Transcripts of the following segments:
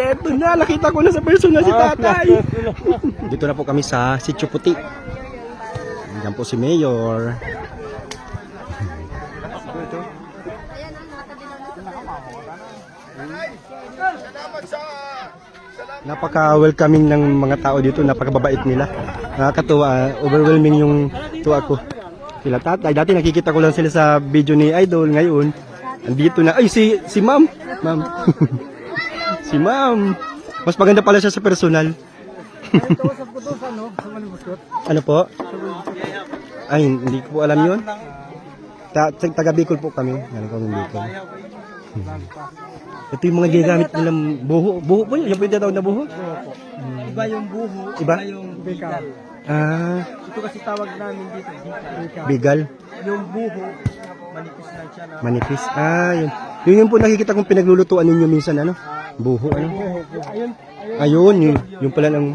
eto na, nakita ko na sa personal si tatay. Dito na po kami sa Sitio Puti. Diyan po si Mayor. Napaka-welcoming ng mga tao dito, napakababait nila. Nakakatuwa, overwhelming yung tuwa ko. Sila tatay, dati nakikita ko lang sila sa video ni Idol, ngayon, andito na, ay si, si ma'am, ma'am. si ma'am. Mas maganda pala siya sa personal. ano po? Ay, hindi ko po alam yun. Ta taga Bicol po kami. Galing kami Bicol. Hmm. Ito yung mga ginagamit nilang buho. Buho po yun? Yung yung tinatawag na buho? Iba yung buho, Iba? yung bigal. Ah, Ito kasi tawag namin dito, bigal. bigal. Yung buho, manipis lang siya na. Manipis. Ah, yun. Yun yung po nakikita kong pinaglulutuan ninyo minsan, ano? Buho, ano? Ayun, Ayun, yun. Yung pala ng...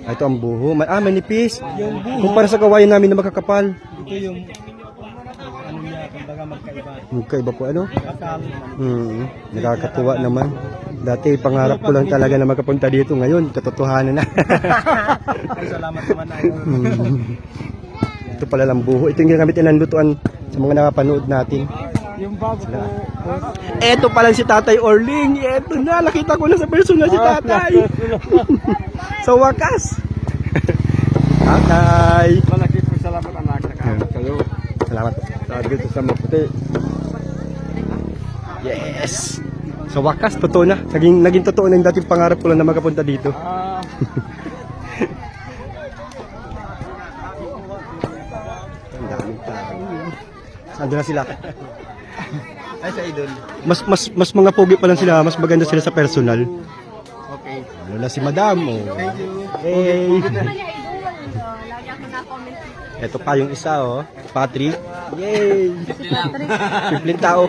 Ah, ito ang buho. Ma- Ah, manipis. Yung buho, Kung para sa kawayan namin na makakapal. ito yung ano niya, kumbaga magkaiba. Magkaiba po, ano? Bakal, Hmm, nakakatuwa naman. Dati pangarap ko lang talaga na makapunta dito. Ngayon, katotohanan na. Ay, salamat naman ay. Hmm. Ito pala lang buho. Ito yung ginagamit nilang lutuan sa mga nakapanood natin. Yung bago po. Eto pala si Tatay Orling. Eto na, nakita ko na sa personal si Tatay. sa wakas. tatay. Malaki po salamat anak na kayo. Salamat po. Dito sa maputi. Yes. Sa wakas, totoo na. Naging, naging totoo na yung dating pangarap ko lang na makapunta dito. Ah, Ang daming tao. Saan na sila? ay sa idol. Mas mas mas mga pogi pa lang sila, mas maganda sila sa personal. Okay. Lalo na si Madam. Oh. Thank you. Hey. Na-comment. Ito pa yung isa oh, Patrick. Yay! Simpleng tao.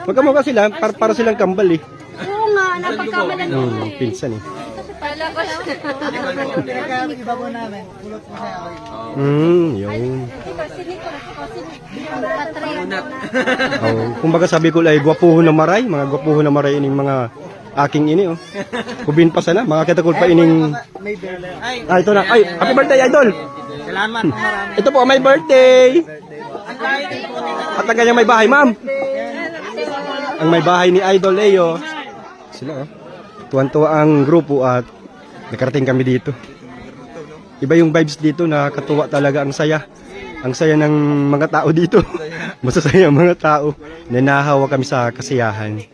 Magkamukha sila, para, para silang kambal eh. Oo nga, napagkamalan ko Hmm, eh. pinsan eh. Kala ko Iba po namin. Kulot po siya. Hmm, yun. Oh, kumbaga sabi ko ay gwapuho na maray, mga gwapuho na maray ining mga aking ini oh. Kubin pa sana, mga kita pa ining Ah, ito na. Ay, happy birthday idol. salamat marami. Ito po my birthday. At ang kanyang may bahay, ma'am. Ang may bahay ni Idol Leo. Sila oh. Tuwan-tuwa ang grupo at nakarating kami dito. Iba yung vibes dito, nakakatuwa talaga ang saya. Ang saya ng mga tao dito. Masasaya ang mga tao. Nanahawa kami sa kasiyahan.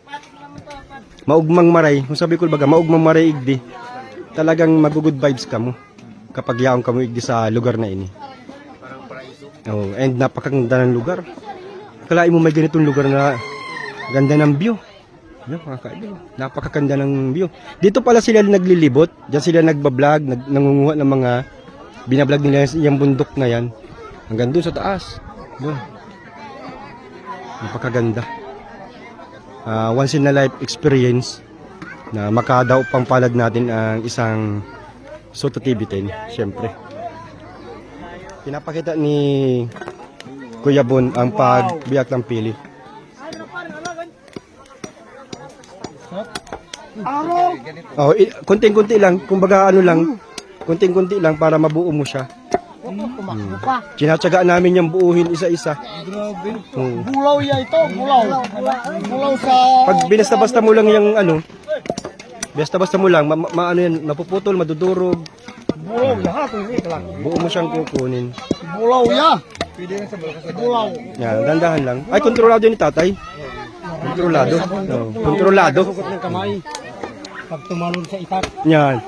Maugmang maray, kung sabi ko baga, maugmang maray igdi. Talagang mag-good vibes ka mo kapag yaong kamo igdi sa lugar na ini. Oh, and napakaganda ng lugar. Kalain mo may ganitong lugar na ganda ng view. Yan, mga kaibigan. Napakaganda ng view. Dito pala sila naglilibot. Diyan sila nagbablog, nag, nangunguha ng mga binablog nila yung bundok na yan. Hanggang doon sa taas. Doon. Napakaganda. Ah, once in a life experience na makadaw pang palad natin ang isang Soto TV 10, syempre. Pinapakita ni Kuya Bon ang pagbiyak ng pili. Oh, i- konting-konti lang, kumbaga ano lang, konting-konti lang para mabuo mo siya. Hmm. Tinatsagaan namin yung buuhin isa-isa. Grabe. Hmm. Bulaw ya ito, bulaw. Bulaw sa... Pag binasta-basta mo lang yung ano, basta-basta mo lang, ma, ma- ano yan, napuputol, madudurog, Bulaw ya, tuloy lang. buo mo siyang kukunin. Bulaw ya. Pwede sa bulaw. Yan, dandahan lang. Ay, kontrolado ni tatay. Kontrolado. No, kontrolado. Sugot ng kamay. Pag tumalon sa itak. Yan.